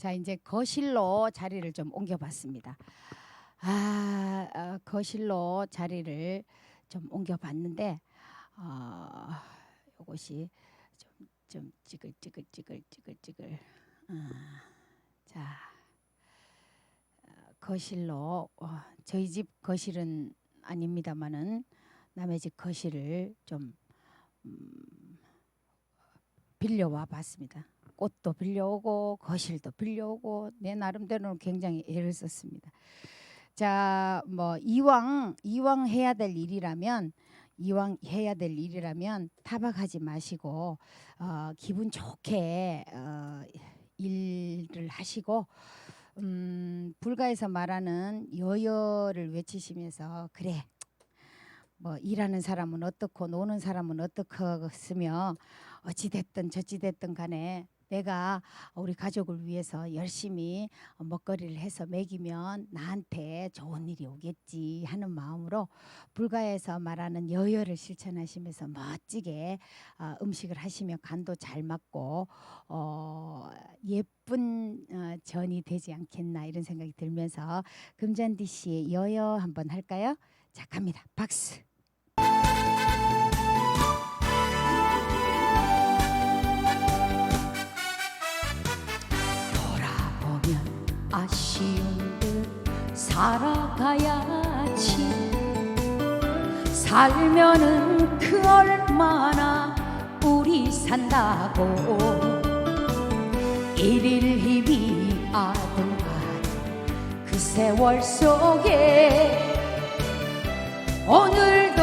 자 이제 거실로 자리를 좀 옮겨봤습니다. 아 어, 거실로 자리를 좀 옮겨봤는데 어, 이것이 좀, 좀 찌글찌글찌글찌글찌글 어, 자 어, 거실로 어, 저희 집 거실은 아닙니다만은 남의 집 거실을 좀 음, 빌려와 봤습니다. 꽃도 빌려오고 거실도 빌려오고 내 나름대로는 굉장히 애를 썼습니다. 자, 뭐 이왕 이왕 해야 될 일이라면 이왕 해야 될 일이라면 타박하지 마시고 어, 기분 좋게 어, 일을 하시고 음, 불가에서 말하는 여여를 외치시면서 그래 뭐 일하는 사람은 어떻고 노는 사람은 어떻겠으며 어찌 됐든 저찌 됐든 간에 내가 우리 가족을 위해서 열심히 먹거리를 해서 먹이면 나한테 좋은 일이 오겠지 하는 마음으로 불가에서 말하는 여여를 실천하시면서 멋지게 어, 음식을 하시며 간도 잘 맞고 어, 예쁜 어, 전이 되지 않겠나 이런 생각이 들면서 금잔디 씨의 여여 한번 할까요? 자 갑니다. 박수. 살아가야지. 살면은 그 얼마나 우리 산다고. 일일 희비하던 그 세월 속에. 오늘도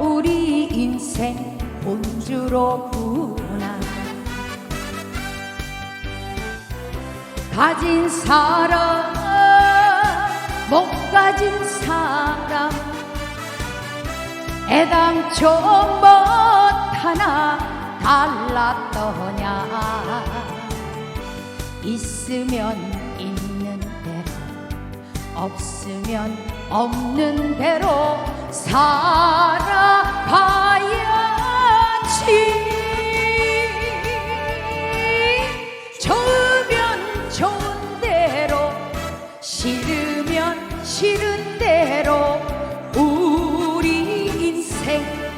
우리 인생 본주로구나 가진 사람 못 가진 사람. 애당초 못 하나 달랐더냐. 있으면 있는 대로 없으면 없는 대로 살아가야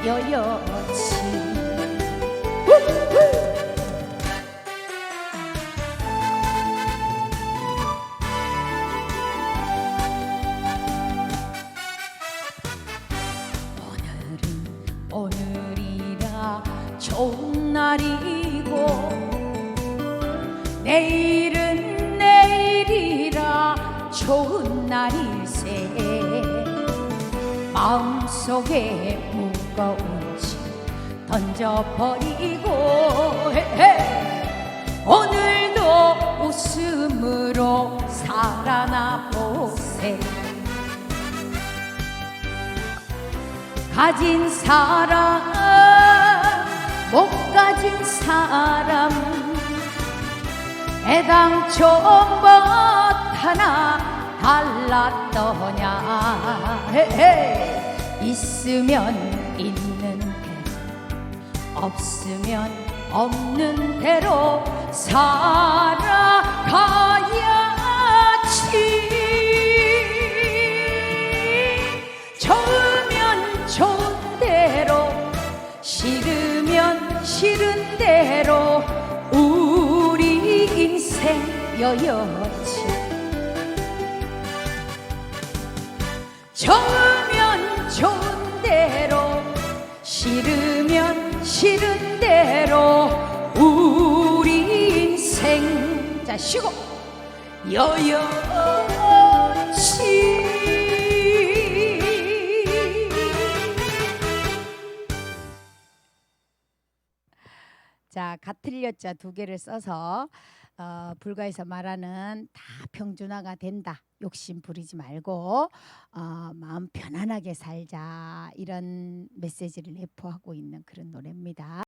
여여치. 오늘은 오늘이라 좋은 날이고 내일은 내일이라 좋은 날일세 마음속에 무거운 짐 던져버리고 헤헤. 오늘도 웃음으로 살아나 보세 가진 사람 못 가진 사람 애당초 못 하나 달랐더냐 헤헤. 있으면 있는 대로 없으면 없는 대로 살아가야지. 좋으면 좋은 대로 싫으면 싫은 대로 우리 인생 여여 싫으면 싫은 대로 우리 인생. 자 쉬고. 여여치 자, 가틀려자 두 개를 써서 어, 불가에서 말하는 다 평준화가 된다. 욕심 부리지 말고 어, 마음 편안하게 살자 이런 메시지를 내포하고 있는 그런 노래입니다.